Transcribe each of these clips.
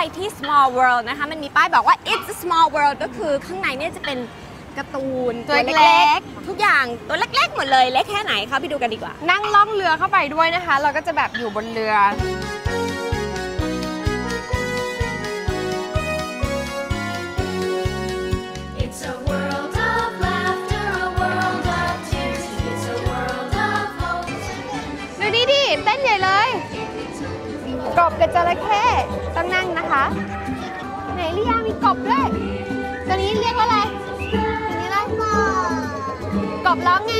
ไปที่ small world นะคะ มันมีป้ายบอกว่า it's a small world ก็คือข้างในเนี่ยจะเป็นการ์ตูนตัวเล็กๆ ทุกอย่างตัวเล็กๆ หมดเลย เล็กแค่ไหนคะไปดูกันดีกว่า นั่งล่องเรือเข้าไปด้วยนะคะ เราก็จะแบบอยู่บนเรือ It's a world of laughter, a world of tears. It's a world of hopes. ดูนี่ดิเต้นใหญ่เลย กบกับจระเข้ ไหนลิยามีกบด้วย ตัวนี้เรียกว่าอะไร ตัวนี้อะไรกบร้องไง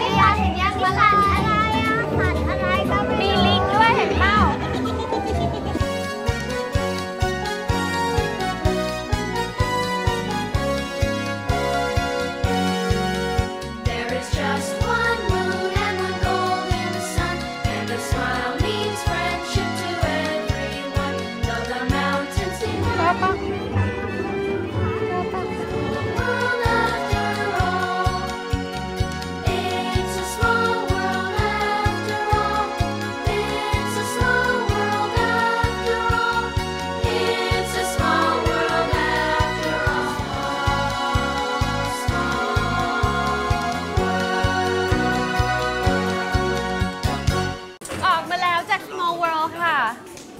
ลิยาเห็นยังว่าอไหร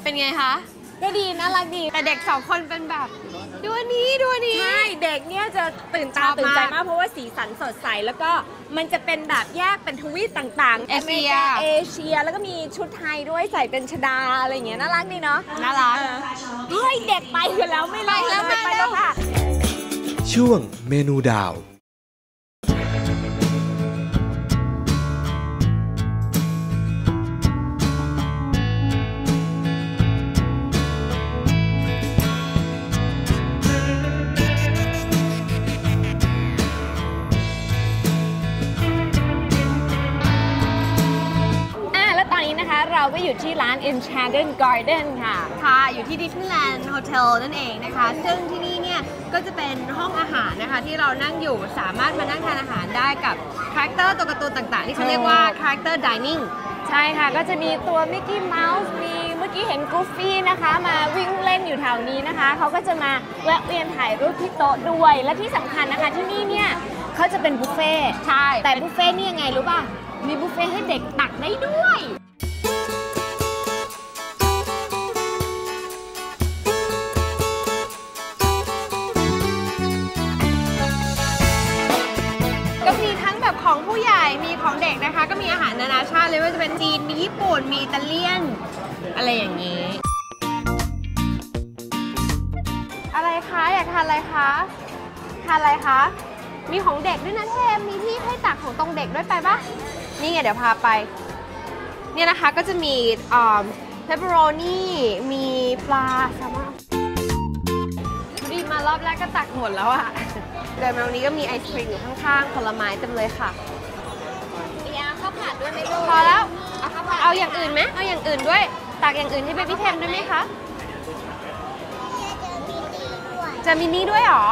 เป็นไงคะ ก็ดีน่ารักดี แต่เด็กสองคนเป็นแบบ ดูอันนี้ดูอันนี้ ใช่เด็กเนี่ยจะตื่นตาชอบมากตื่นใจมากเพราะว่าสีสันสดใส แล้วก็มันจะเป็นแบบแยกเป็นทวีปต่างๆเอเชียมริกาเอเชีย แล้วก็มีชุดไทยด้วยใส่เป็นชดาอะไรอย่างเงี้ยน่ารักดีเนาะน่ารักเออเฮ้ยเด็กไปกันแล้วไม่รอไปแล้วเยมาไปแล้แล้ววค่ะ ช่วงเมนูดาว อยู่ที่ร้าน Enchanted Garden ค่ะ ค่ะ อยู่ที่ดิสนีย์แลนด์โฮเทลนั่นเองนะคะ ซึ่งที่นี่เนี่ย ก็จะเป็นห้องอาหารนะคะ ที่เรานั่งอยู่สามารถมานั่งทานอาหารได้กับคาแรคเตอร์ตัวการ์ตูนต่างๆ ที่เขาเรียกว่าคาแรคเตอร์ดิเนิ่งใช่ค่ะ ก็จะมีตัวมิกกี้เมาส์มีเมื่อกี้เห็นกูฟี่นะคะ มาวิ่งเล่นอยู่แถวนี้นะคะ เขาก็จะมาแวะเวียนถ่ายรูปที่โต๊ะด้วย และที่สำคัญนะคะที่นี่เนี่ยเขาจะเป็นบุฟเฟ่ต์ใช่ แต่บุฟเฟ่ต์นี่ยังไงรู้ป่ะ มีบุฟเฟ่ต์ให้เด็กตักได้ด้วย นะคะ ก็มีอาหารนานาชาติเลยว่าจะเป็นจีน มีญี่ปุ่น มีอิตาเลียน อะไรอย่างนี้ อะไรคะอยากทานอะไรคะทานอะไรคะมีของเด็กด้วยนะเทมมีที่ให้ตักของตรงเด็กด้วยไปปะนี่ไงเดี๋ยวพาไป เนี่ยนะคะก็จะมีเพปเปอโรนี่มีปลาแซลมอนดีมารอบแรกก็ตักหมดแล้วอะเดินมาตรงนี้ก็มีไอศครีมอยู่ข้างๆผลไม้เต็มเลยค่ะ ผัดด้วยไหมลูกพอแล้ว เอาข้าวผัดเอาอย่างอื่นไหมเอาอย่างอื่นด้วย ตักอย่างอื่นให้เบบี้เทมด้วยไหมคะ จะมินี่ด้วยเหรอ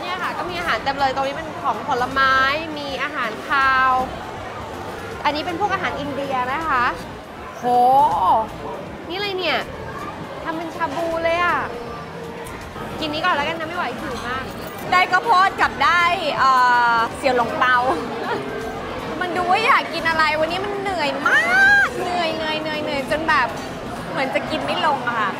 เนี่ยค่ะก็มีอาหารเต็มเลยตรงนี้เป็นของผลไม้ มีอาหารคาว อันนี้เป็นพวกอาหารอินเดียนะคะ โห นี่อะไรเนี่ยทำเป็นชาบูเลยอะ กินนี้ก่อนแล้วกันนะไม่ไหวหิวมาก ได้ข้าวโพดกับได้เอ่อเสี่ยวหลงเปา ดูว่าอยากกินอะไร วันนี้มันเหนื่อยมาก เหนื่อยเหนื่อยเหนื่อยเหนื่อยจนแบบเหมือนจะกินไม่ลงอะค่ะ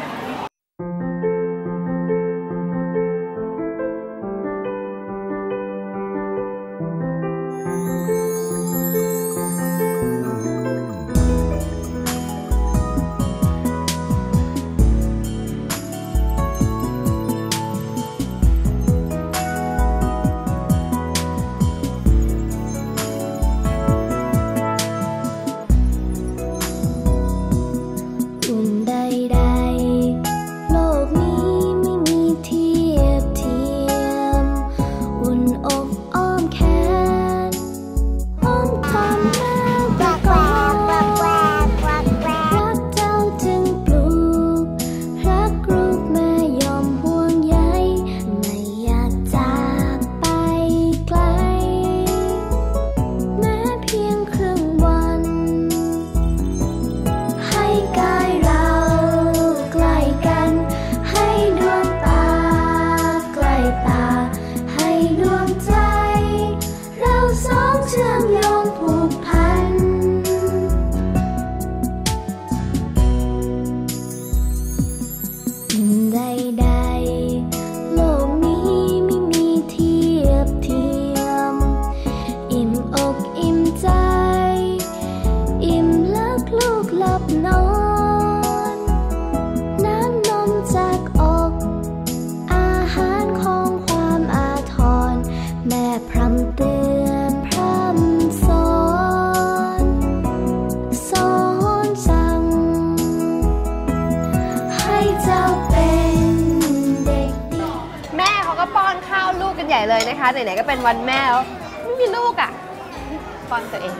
ใหญ่เลยนะคะไหนๆก็เป็นวันแม่แล้วไม่มีลูกอะ่ะป้อนตัวเอง